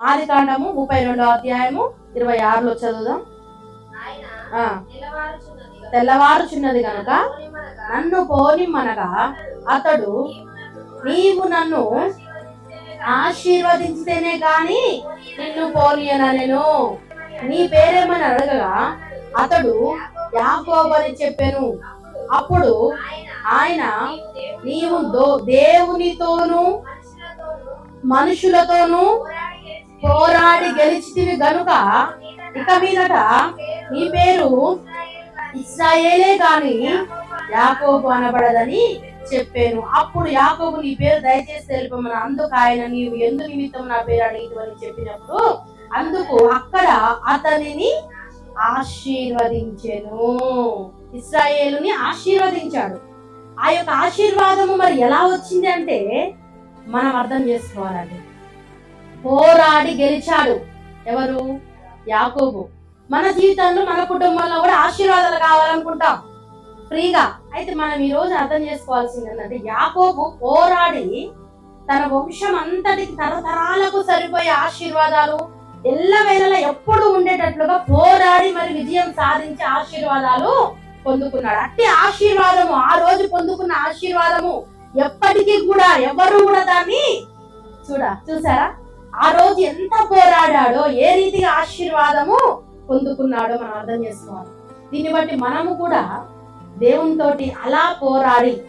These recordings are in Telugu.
ఆది కాండము ముప్పై రెండో అధ్యాయము ఇరవై ఆరులో చదువుదాం. ఆ, నిలవారుచున్నది తెల్లవారుచున్నది గనుక నన్ను పోనిమ్మనగా అతడు నీవు నన్ను ఆశీర్వదించితేనే గాని నిన్ను నేను నీ పేరేమని అడగగా అతడు యాకోబని అని చెప్పాను. అప్పుడు ఆయన నీవు దో- దేవునితోనూ మనుషులతోనూ పోరాడి గెలిచితివి గనుక ఇక మీదట నీ పేరు ఇస్రాయేలే గాని యాకోబు అనబడదని చెప్పాను. అప్పుడు యాకోబు నీ పేరు దయచేసి తెలిపమని అందుకు ఆయన నీవు ఎందు నిమిత్తం నా పేరు అడిగితమని చెప్పినప్పుడు అందుకు అక్కడ అతనిని ఆశీర్వదించెను. ఇస్రాయేలుని ఆశీర్వదించాడు. ఆ యొక్క ఆశీర్వాదము మరి ఎలా వచ్చింది అంటే మనం అర్థం చేసుకోవాలండి. పోరాడి గెలిచాడు. ఎవరు? యాకోబు. మన జీవితంలో మన కుటుంబంలో కూడా ఆశీర్వాదాలు కావాలనుకుంటాం. ఫ్రీగా. అయితే మనం ఈ రోజు అర్థం చేసుకోవాల్సింది ఏంటంటే యాకోబు పోరాడి తన వంశం అంతటికి తరతరాలకు సరిపోయే ఆశీర్వాదాలు ఎల్లవేళలా ఎప్పుడు ఉండేటట్లుగా పోరాడి మరి విజయం సాధించి ఆశీర్వాదాలు పొందుకున్నాడు. అట్టి ఆశీర్వాదము ఆ రోజు పొందుకున్న ఆశీర్వాదము ఎప్పటికీ కూడా ఎవరు కూడా దాన్ని చూడ చూసారా? ఆ రోజు ఎంత పోరాడాడో ఏ రీతిగా ఆశీర్వాదము పొందుకున్నాడో మనం అర్థం చేసుకోవాలి. దీన్ని బట్టి మనము కూడా దేవునితోటి అలా పోరాడి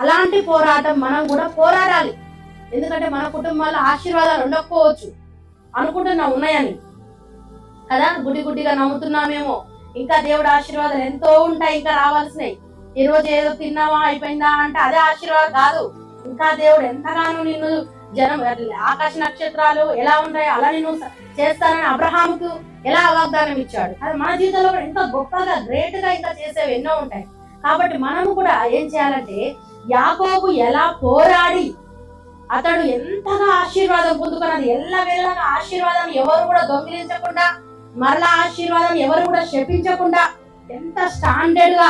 అలాంటి పోరాటం మనం కూడా పోరాడాలి. ఎందుకంటే మన కుటుంబాల్లో ఆశీర్వాదాలు ఉండకపోవచ్చు. అనుకుంటున్నా ఉన్నాయని. కదా? గుడి గుడ్డిగా నమ్ముతున్నామేమో. ఇంకా దేవుడు ఆశీర్వాదాలు ఎంతో ఉంటాయి ఇంకా రావాల్సినవి. ఈ రోజు ఏదో తిన్నావా అయిపోయిందా అంటే అదే ఆశీర్వాదం కాదు. ఇంకా దేవుడు ఎంతగానో నిన్ను జనం ఆకాశ నక్షత్రాలు ఎలా ఉంటాయో అలా నేను చేస్తానని అబ్రహాముకు ఎలా వాగ్దానం ఇచ్చాడు. అది మన జీవితంలో కూడా ఎంత గొప్పగా గ్రేట్గా ఇంకా చేసేవి ఎన్నో ఉంటాయి. కాబట్టి మనము కూడా ఏం చేయాలంటే యాకోబు ఎలా పోరాడి అతడు ఎంతగా ఆశీర్వాదం పొందుకున్నది ఎల్ల వేళగా ఆశీర్వాదం ఎవరు కూడా దొంగిలించకుండా మరలా ఆశీర్వాదం ఎవరు కూడా శపించకుండా ఎంత స్టాండర్డ్గా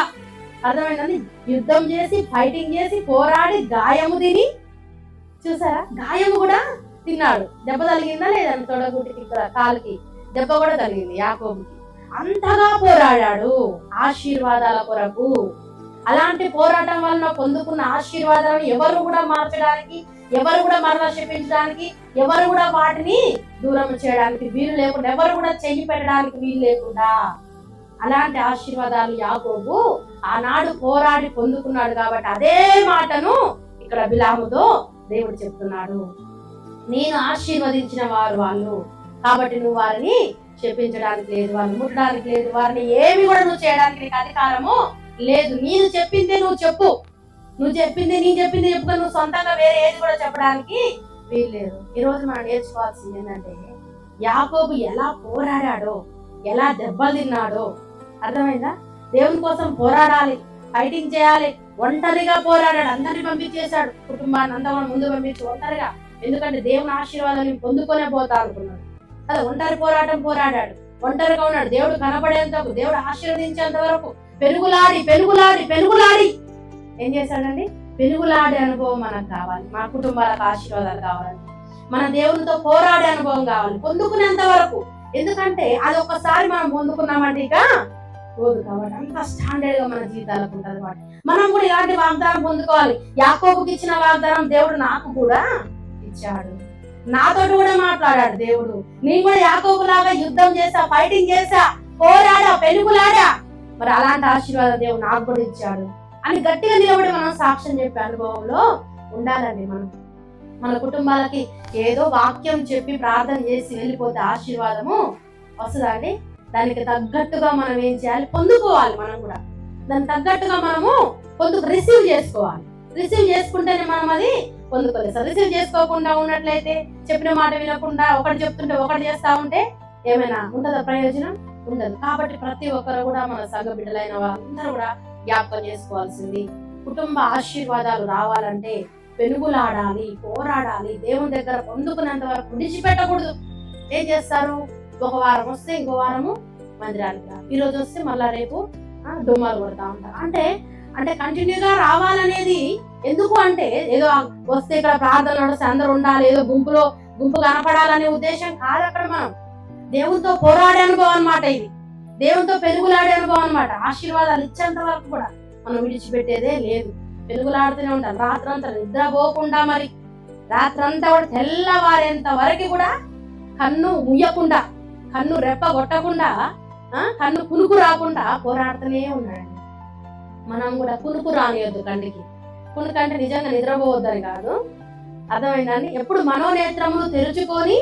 అర్థమైందని యుద్ధం చేసి ఫైటింగ్ చేసి పోరాడి గాయము తిని చూసారా? గాయము కూడా తిన్నాడు. దెబ్బ తగిలిందా లేదని తొడగుంటికి ఇక్కడ కాలుకి దెబ్బ కూడా తగిలింది యాకోబుకి. అంతగా పోరాడాడు. ఆశీర్వాదాల కొరకు. అలాంటి పోరాటం వలన పొందుకున్న ఆశీర్వాదాలను ఎవరు కూడా మార్చడానికి ఎవరు కూడా మరలా శపించడానికి ఎవరు కూడా వాటిని దూరం చేయడానికి వీలు లేకుండా ఎవరు కూడా చెయ్యి పెట్టడానికి వీలు లేకుండా అలాంటి ఆశీర్వాదాలు యాకోబు ఆనాడు పోరాడి పొందుకున్నాడు కాబట్టి అదే మాటను ఇక్కడ బిలాముతో దేవుడు చెప్తున్నాడు. నేను ఆశీర్వదించిన వారు వాళ్ళు. కాబట్టి నువ్వు వారిని చెప్పించడానికి లేదు వారిని ముట్టడానికి లేదు వారిని ఏమి కూడా నువ్వు చేయడానికి నీకు అధికారము లేదు. నేను చెప్పిందే నువ్వు చెప్పు. నువ్వు చెప్పింది నేను చెప్పింది చెప్పుకొని నువ్వు సొంతంగా వేరే ఏది కూడా చెప్పడానికి వీల్లేదు. ఈరోజు మనం నేర్చుకోవాల్సింది ఏంటంటే యాకోబు ఎలా పోరాడాడో ఎలా దెబ్బలు తిన్నాడో అర్థమైందా? దేవుని కోసం పోరాడాలి. ఫైటింగ్ చేయాలి. ఒంటరిగా పోరాడాడు. అందరిని పంపించేశాడు. కుటుంబాన్ని అంతా కూడా ముందు పంపించి. ఒంటరిగా. ఎందుకంటే దేవుని ఆశీర్వాదాన్ని పొందుకొనే పోతా అనుకున్నాడు. అదే ఒంటరి పోరాటం పోరాడాడు. ఒంటరిగా ఉన్నాడు. దేవుడు కనపడేంత దేవుడు ఆశీర్వదించేంత వరకు పెనుగులాడి పెనుగులాడి పెనుగులాడి. ఏం చేశాడండి? పెనుగులాడే అనుభవం మనకు కావాలి. మన కుటుంబాలకు ఆశీర్వాదాలు కావాలి మన దేవునితో పోరాడే అనుభవం కావాలి. పొందుకునేంత వరకు. ఎందుకంటే అది ఒకసారి మనం పొందుకున్నామంటే ఇక పోదు కాబట్టి అంత స్టాండర్డ్గా మన జీవితాలకు ఉంటుంది కాబట్టి మనం కూడా ఇలాంటి వాగ్దానం పొందుకోవాలి. యాకోబుకి ఇచ్చిన వాగ్దానం దేవుడు నాకు కూడా ఇచ్చాడు. నాతో కూడా మాట్లాడాడు దేవుడు. నేను కూడా యాకోబు లాగా యుద్ధం చేసా ఫైటింగ్ చేసా పోరాడా పెనుగులాడా. మరి అలాంటి ఆశీర్వాదం దేవుడు నాకు కూడా ఇచ్చాడు. అని గట్టిగా నిలబడి మనం సాక్ష్యం చెప్పే అనుభవంలో ఉండాలండి మనం. మన కుటుంబాలకి ఏదో వాక్యం చెప్పి ప్రార్థన చేసి వెళ్ళిపోతే ఆశీర్వాదము వస్తుందండి దానికి తగ్గట్టుగా మనం ఏం చేయాలి? పొందుకోవాలి మనం కూడా. దానికి తగ్గట్టుగా మనము పొందుకు రిసీవ్ చేసుకోవాలి. రిసీవ్ చేసుకుంటేనే మనం అది పొందుకోలేదు రిసీవ్ చేసుకోకుండా ఉన్నట్లయితే చెప్పిన మాట వినకుండా ఒకటి చెప్తుంటే ఒకటి చేస్తా ఉంటే ఏమైనా ఉంటుందా ప్రయోజనం? ఉండదు. కాబట్టి ప్రతి ఒక్కరు కూడా మన సగ బిడ్డలైన వాళ్ళందరూ కూడా జ్ఞాపకం చేసుకోవాల్సింది. కుటుంబ ఆశీర్వాదాలు రావాలంటే పెనుగులాడాలి పోరాడాలి దేవుని దగ్గర పొందుకునేంత వరకు విడిచిపెట్టకూడదు. ఏం చేస్తారు? ఒక వారం వస్తే ఇంకో వారము మందిరానికి ఈరోజు ఈ రోజు వస్తే మళ్ళా రేపు ఆ, డుమ్మాలు కొడతా ఉంటారు అంటే అంటే కంటిన్యూగా రావాలనేది ఎందుకు అంటే ఏదో వస్తే ఇక్కడ ప్రార్థనలు నడిస్తే అందరు ఉండాలి ఏదో గుంపులో గుంపు కనపడాలనే ఉద్దేశం కాదు అక్కడ మనం. దేవునితో పోరాడే అనుభవం అన్నమాట ఇది. దేవునితో పెరుగులాడే అనుభవం అనమాట ఆశీర్వాదాలు ఇచ్చేంత వరకు కూడా మనం విడిచిపెట్టేదే లేదు. పెరుగులాడుతూనే ఉంటాం. రాత్రంతా నిద్రపోకుండా మరి రాత్రంతా కూడా తెల్లవారేంత వరకు కూడా కన్ను ముయ్యకుండా కన్ను రెప్ప కొట్టకుండా కన్ను కునుకు రాకుండా పోరాడుతూనే ఉన్నాడు మనం కూడా కునుకు రానియొద్దు కంటికి. కునుకు అంటే నిజంగా నిద్రపోవద్దని కాదు. అర్థమైందండి? ఎప్పుడు మనోనేత్రములు తెరుచుకొని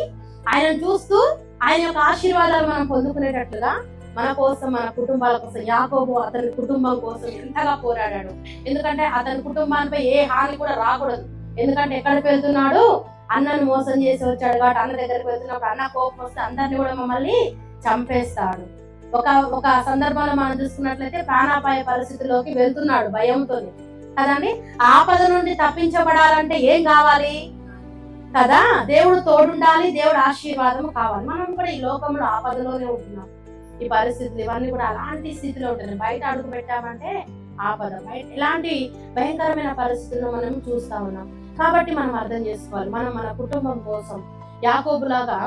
ఆయన చూస్తూ ఆయన యొక్క ఆశీర్వాదాలు మనం పొందుకునేటట్లుగా మన కోసం మన కుటుంబాల కోసం యాకోబు అతని కుటుంబం కోసం ఎంతగా పోరాడాడు. ఎందుకంటే అతని కుటుంబానిపై ఏ హాని కూడా రాకూడదు. ఎందుకంటే ఎక్కడికి వెళ్తున్నాడు? అన్నను మోసం చేసి వచ్చాడు కాబట్టి అన్న దగ్గరికి వెళ్తున్నప్పుడు అన్న కోపం వస్తే అందరిని కూడా మమ్మల్ని చంపేస్తాడు. ఒక ఒక సందర్భంలో మనం చూసుకున్నట్లయితే ప్రాణాపాయ పరిస్థితిలోకి వెళ్తున్నాడు భయంతో కదండి? ఆపద నుండి తప్పించబడాలంటే ఏం కావాలి? కదా? దేవుడు తోడుండాలి దేవుడు ఆశీర్వాదం కావాలి. మనం కూడా ఈ లోకంలో ఆపదలోనే ఉంటున్నాం. ఈ పరిస్థితులు ఇవన్నీ కూడా అలాంటి స్థితిలో ఉంటుంది బయట అడుగు పెట్టామంటే ఆపద బయట ఇలాంటి భయంకరమైన పరిస్థితులను మనం చూస్తా ఉన్నాం. కాబట్టి మనం అర్థం చేసుకోవాలి. మనం మన కుటుంబం కోసం యాకోబులాగా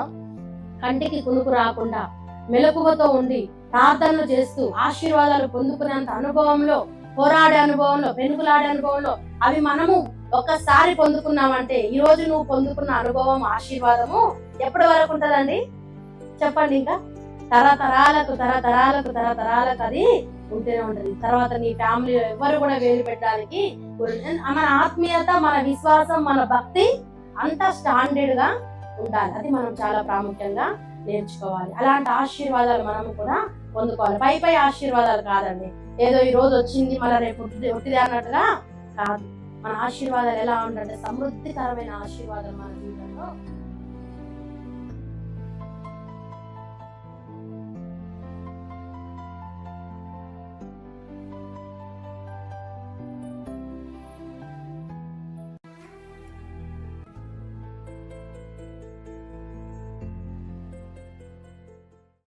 కంటికి కునుకు రాకుండా మెలకువతో ఉండి ప్రార్థనలు చేస్తూ ఆశీర్వాదాలు పొందుకునేంత అనుభవంలో పోరాడే అనుభవంలో పెనుగులాడే అనుభవంలో అవి మనము ఒక్కసారి పొందుకున్నామంటే ఈ రోజు నువ్వు పొందుకున్న అనుభవం ఆశీర్వాదము ఎప్పటి వరకు ఉంటదండి? చెప్పండి ఇంకా. తరతరాలకు తరతరాలకు తరతరాలకు అది ఉంటూనే ఉంటుంది. తర్వాత నీ ఫ్యామిలీ ఎవరు కూడా వేలు పెట్టడానికి మన ఆత్మీయత మన విశ్వాసం మన భక్తి అంత స్టాండర్డ్గా ఉండాలి. అది మనం చాలా ప్రాముఖ్యంగా నేర్చుకోవాలి. అలాంటి ఆశీర్వాదాలు మనం కూడా పొందుకోవాలి. పై పై ఆశీర్వాదాలు కాదండి. ఏదో ఈ రోజు వచ్చింది మళ్ళీ రేపు ఒట్టిది అన్నట్టుగా కాదు. మన ఆశీర్వాదాలు ఎలా ఉండాలంటే సమృద్ధికరమైన ఆశీర్వాదాలు మన జీవితంలో